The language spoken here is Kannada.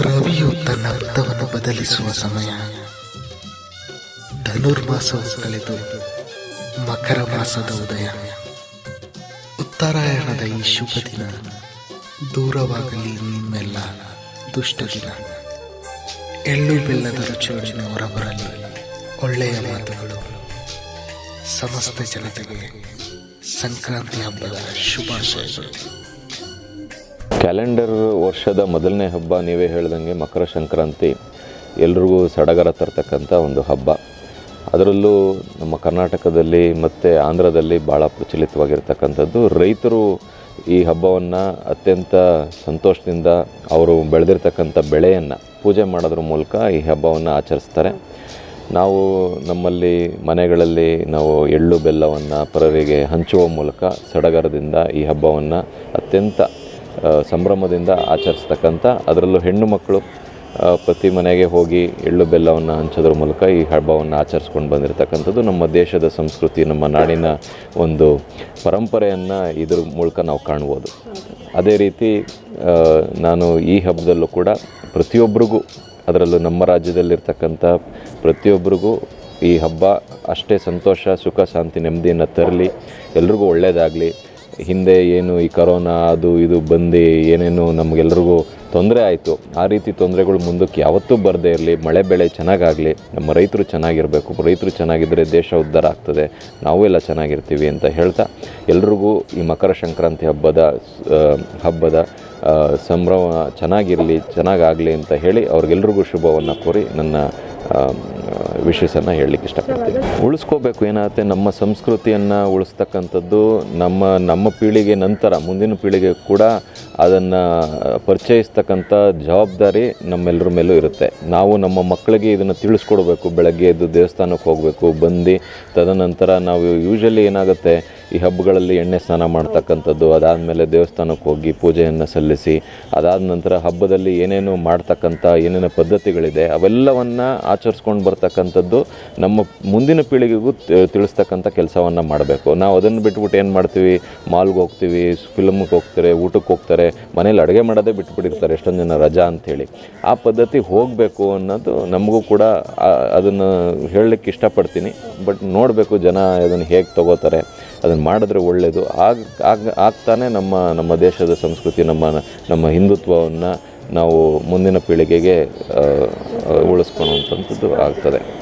ರವಿಯು ತನ್ನ ಅರ್ಥವನ್ನು ಬದಲಿಸುವ ಸಮಯ. ಧನುರ್ಮಾಸವು ಕಳೆದು ಮಕರ ಮಾಸದ ಉದಯ. ಉತ್ತರಾಯಣದ ಈ ಶುಭ ದಿನ ದೂರವಾಗಲಿ ನಿಮ್ಮೆಲ್ಲ ದುಷ್ಟ ದಿನ. ಎಳ್ಳು ಬೆಲ್ಲದ ರುಚಿಯೊಡನೆ ಹೊರಬರಲಿ ಒಳ್ಳೆಯ ಮಾತುಗಳು. ಸಮಸ್ತ ಜನತೆಗೆ ಸಂಕ್ರಾಂತಿ ಹಬ್ಬದ ಶುಭಾಶಯಗಳು. ಕ್ಯಾಲೆಂಡರ್ ವರ್ಷದ ಮೊದಲನೇ ಹಬ್ಬ ನೀವೇ ಹೇಳ್ದಂಗೆ ಮಕರ ಸಂಕ್ರಾಂತಿ ಎಲ್ರಿಗೂ ಸಡಗರ ತರ್ತಕ್ಕಂಥ ಒಂದು ಹಬ್ಬ. ಅದರಲ್ಲೂ ನಮ್ಮ ಕರ್ನಾಟಕದಲ್ಲಿ ಮತ್ತು ಆಂಧ್ರದಲ್ಲಿ ಭಾಳ ಪ್ರಚಲಿತವಾಗಿರ್ತಕ್ಕಂಥದ್ದು. ರೈತರು ಈ ಹಬ್ಬವನ್ನು ಅತ್ಯಂತ ಸಂತೋಷದಿಂದ ಅವರು ಬೆಳೆದಿರ್ತಕ್ಕಂಥ ಬೆಳೆಯನ್ನು ಪೂಜೆ ಮಾಡೋದ್ರ ಮೂಲಕ ಈ ಹಬ್ಬವನ್ನು ಆಚರಿಸ್ತಾರೆ. ನಾವು ನಮ್ಮಲ್ಲಿ ಮನೆಗಳಲ್ಲಿ ನಾವು ಎಳ್ಳು ಬೆಲ್ಲವನ್ನು ಪರರಿಗೆ ಹಂಚುವ ಮೂಲಕ ಸಡಗರದಿಂದ ಈ ಹಬ್ಬವನ್ನು ಅತ್ಯಂತ ಸಂಭ್ರಮದಿಂದ ಆಚರಿಸ್ತಕ್ಕಂಥ ಅದರಲ್ಲೂ ಹೆಣ್ಣು ಮಕ್ಕಳು ಪ್ರತಿ ಮನೆಗೆ ಹೋಗಿ ಎಳ್ಳು ಬೆಲ್ಲವನ್ನು ಹಂಚೋದ್ರ ಮೂಲಕ ಈ ಹಬ್ಬವನ್ನು ಆಚರಿಸ್ಕೊಂಡು ಬಂದಿರತಕ್ಕಂಥದ್ದು ನಮ್ಮ ದೇಶದ ಸಂಸ್ಕೃತಿ, ನಮ್ಮ ನಾಡಿನ ಒಂದು ಪರಂಪರೆಯನ್ನು ಇದ್ರ ಮೂಲಕ ನಾವು ಕಾಣ್ಬೋದು ಅದೇ ರೀತಿ ನಾನು ಈ ಹಬ್ಬದಲ್ಲೂ ಕೂಡ ಪ್ರತಿಯೊಬ್ಬರಿಗೂ ಅದರಲ್ಲೂ ನಮ್ಮ ರಾಜ್ಯದಲ್ಲಿರ್ತಕ್ಕಂಥ ಪ್ರತಿಯೊಬ್ಬರಿಗೂ ಈ ಹಬ್ಬ ಅಷ್ಟೇ ಸಂತೋಷ, ಸುಖ, ಶಾಂತಿ, ನೆಮ್ಮದಿಯನ್ನು ತರಲಿ. ಎಲ್ರಿಗೂ ಒಳ್ಳೆಯದಾಗಲಿ ಹಿಂದೆ ಏನು ಈ ಕರೋನಾ ಅದು ಇದು ಬಂದು ಏನೇನು ನಮಗೆಲ್ರಿಗೂ ತೊಂದರೆ ಆಯಿತು. ಆ ರೀತಿ ತೊಂದರೆಗಳು ಮುಂದಕ್ಕೆ ಯಾವತ್ತೂ ಬರದೇ ಇರಲಿ. ಮಳೆ ಬೆಳೆ ಚೆನ್ನಾಗಾಗಲಿ. ನಮ್ಮ ರೈತರು ಚೆನ್ನಾಗಿರಬೇಕು. ರೈತರು ಚೆನ್ನಾಗಿದ್ದರೆ ದೇಶ ಉದ್ಧಾರ ಆಗ್ತದೆ. ನಾವು ಎಲ್ಲ ಚೆನ್ನಾಗಿರ್ತೀವಿ ಅಂತ ಹೇಳ್ತಾ ಎಲ್ರಿಗೂ ಈ ಮಕರ ಸಂಕ್ರಾಂತಿ ಹಬ್ಬದ ಹಬ್ಬದ ಸಂಭ್ರಮ ಚೆನ್ನಾಗಿರಲಿ, ಚೆನ್ನಾಗಾಗಲಿ ಅಂತ ಹೇಳಿ ಅವ್ರಿಗೆಲ್ರಿಗೂ ಶುಭವನ್ನು ಕೋರಿ ನನ್ನ ವಿಷಯಸನ್ನು ಹೇಳಲಿಕ್ಕೆ ಇಷ್ಟಪಡ್ತೀನಿ. ಉಳಿಸ್ಕೋಬೇಕು, ಏನಾಗುತ್ತೆ, ನಮ್ಮ ಸಂಸ್ಕೃತಿಯನ್ನು ಉಳಿಸ್ತಕ್ಕಂಥದ್ದು, ನಮ್ಮ ನಮ್ಮ ಪೀಳಿಗೆ ನಂತರ, ಮುಂದಿನ ಪೀಳಿಗೆ ಕೂಡ ಅದನ್ನು ಪರಿಚಯಿಸ್ತಕ್ಕಂಥ ಜವಾಬ್ದಾರಿ ನಮ್ಮೆಲ್ಲರ ಮೇಲೂ ಇರುತ್ತೆ. ನಾವು ನಮ್ಮ ಮಕ್ಕಳಿಗೆ ಇದನ್ನು ತಿಳಿಸ್ಕೊಡ್ಬೇಕು, ಬೆಳಗ್ಗೆ ಎದ್ದು ದೇವಸ್ಥಾನಕ್ಕೆ ಹೋಗಬೇಕು, ಬಂದು ತದನಂತರ ನಾವು ಯೂಶಲಿ ಏನಾಗುತ್ತೆ ಈ ಹಬ್ಬಗಳಲ್ಲಿ ಎಣ್ಣೆ ಸ್ನಾನ ಮಾಡ್ತಕ್ಕಂಥದ್ದು, ಅದಾದಮೇಲೆ ದೇವಸ್ಥಾನಕ್ಕೆ ಹೋಗಿ ಪೂಜೆಯನ್ನು ಸಲ್ಲಿಸಿ, ಅದಾದ ನಂತರ ಹಬ್ಬದಲ್ಲಿ ಏನೇನು ಮಾಡ್ತಕ್ಕಂಥ ಏನೇನು ಪದ್ಧತಿಗಳಿದೆ, ಅವೆಲ್ಲವನ್ನು ಆಚರಿಸ್ಕೊಂಡು ಬರ್ತಕ್ಕಂಥದ್ದು ನಮ್ಮ ಮುಂದಿನ ಪೀಳಿಗೆಗೂ ತಿಳಿಸ್ತಕ್ಕಂಥ ಕೆಲಸವನ್ನು ಮಾಡಬೇಕು. ನಾವು ಅದನ್ನು ಬಿಟ್ಬಿಟ್ಟು ಏನು ಮಾಡ್ತೀವಿ? ಮಾಲ್ಗೆ ಹೋಗ್ತೀವಿ, ಫಿಲ್ಮ್ಗೆ ಹೋಗ್ತಾರೆ, ಊಟಕ್ಕೆ ಹೋಗ್ತಾರೆ, ಮನೇಲಿ ಅಡುಗೆ ಮಾಡೋದೇ ಬಿಟ್ಬಿಟ್ಟಿರ್ತಾರೆ ಎಷ್ಟೊಂದು ಜನ ರಜಾ ಅಂಥೇಳಿ ಆ ಪದ್ಧತಿ ಹೋಗಬೇಕು ಅನ್ನೋದು ನಮಗೂ ಕೂಡ ಅದನ್ನು ಹೇಳಲಿಕ್ಕೆ ಇಷ್ಟಪಡ್ತೀನಿ. ಬಟ್ ನೋಡಬೇಕು ಜನ ಅದನ್ನು ಹೇಗೆ ತಗೋತಾರೆ. ಅದನ್ನು ಮಾಡಿದ್ರೆ ಒಳ್ಳೆಯದು ಆಗ ಆಗ, ಆಗ್ತಾನೆ ನಮ್ಮ ನಮ್ಮ ದೇಶದ ಸಂಸ್ಕೃತಿ, ನಮ್ಮ ನಮ್ಮ ಹಿಂದುತ್ವವನ್ನು ನಾವು ಮುಂದಿನ ಪೀಳಿಗೆಗೆ ಉಳಿಸ್ಕೊಳ್ಳುವಂಥದ್ದು ಆಗ್ತದೆ.